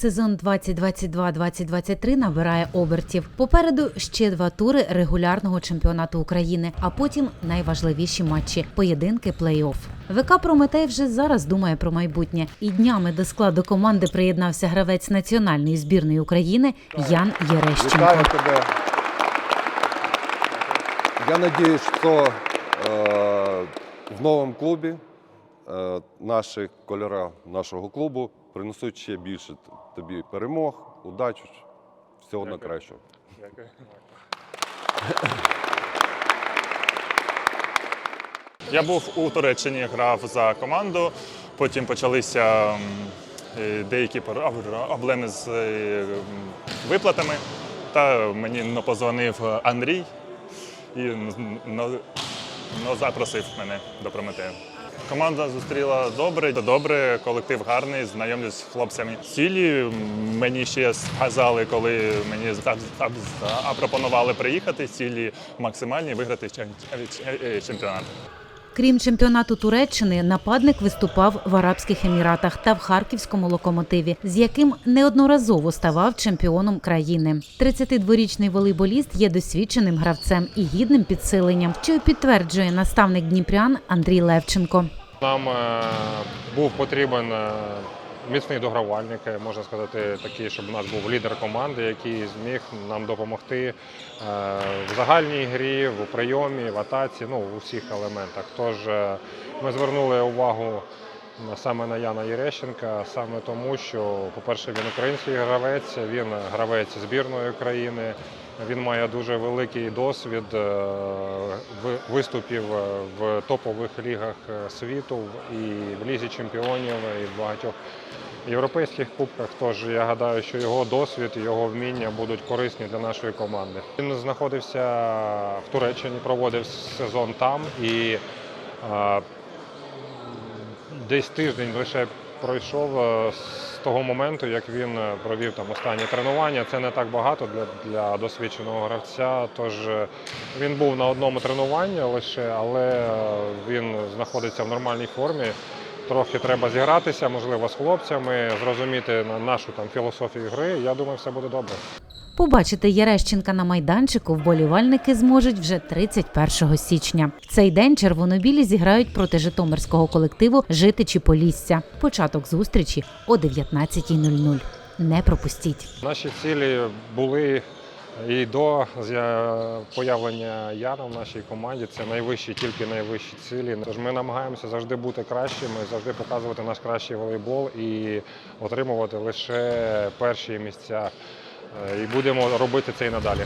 Сезон 2022-2023 набирає обертів. Попереду ще два тури регулярного чемпіонату України, а потім найважливіші матчі поєдинки плей-офф. ВК Прометей вже зараз думає про майбутнє, і днями до складу команди приєднався гравець національної збірної України Ян Єрещенко. Вітаю тебе. Я надіюсь, що е, в новому клубі е, наші кольори нашого клубу принесуть ще більше тобі перемог, удачі, всього найкращого. Я був у Туреччині, грав за команду. Потім почалися е, деякі проблеми з е, виплатами. Та мені позвонив Андрій і запросив мене до Прометею. Команда зустріла добре, добре, колектив гарний, знайомлюсь з хлопцями. Цілі мені ще сказали, коли мені за- за- запропонували приїхати. Цілі максимальні виграти чем- чем- чемпіонат. Крім чемпіонату Туреччини, нападник виступав в Арабських Еміратах та в харківському локомотиві, з яким неодноразово ставав чемпіоном країни. 32-річний волейболіст є досвідченим гравцем і гідним підсиленням, що підтверджує наставник Дніпрян Андрій Левченко. Нам е, був потрібен е, міцний догравальник, можна сказати, такий, щоб у нас був лідер команди, який зміг нам допомогти е, в загальній грі, в прийомі, в атаці, ну у всіх елементах. Тож е, ми звернули увагу саме на Яна Єрещенка, саме тому, що, по-перше, він український гравець, він гравець збірної країни. Він має дуже великий досвід е, виступів е, в топових лігах е, світу і в лізі чемпіонів, і в багатьох європейських кубках. Тож я гадаю, що його досвід і його вміння будуть корисні для нашої команди. Він знаходився в Туреччині, проводив сезон там і десь тиждень лише пройшов того моменту, як він е, провів там останні тренування. Це не так багато для, для досвідченого гравця. Тож е, він був на одному тренуванні лише, але е, він знаходиться в нормальній формі. Трохи треба зігратися, можливо, з хлопцями, зрозуміти нашу там філософію гри. Я думаю, все буде добре. Побачити Єрещенка на майданчику вболівальники зможуть вже 31 січня. В цей день червонобілі зіграють проти житомирського колективу Житичі Полісся. Початок зустрічі о 19.00. Не пропустіть. Наші цілі були і до появлення Яна в нашій команді. Це найвищі, тільки найвищі цілі. Тож ми намагаємося завжди бути кращими, завжди показувати наш кращий волейбол і отримувати лише перші місця. Е, І будемо робити це і надалі.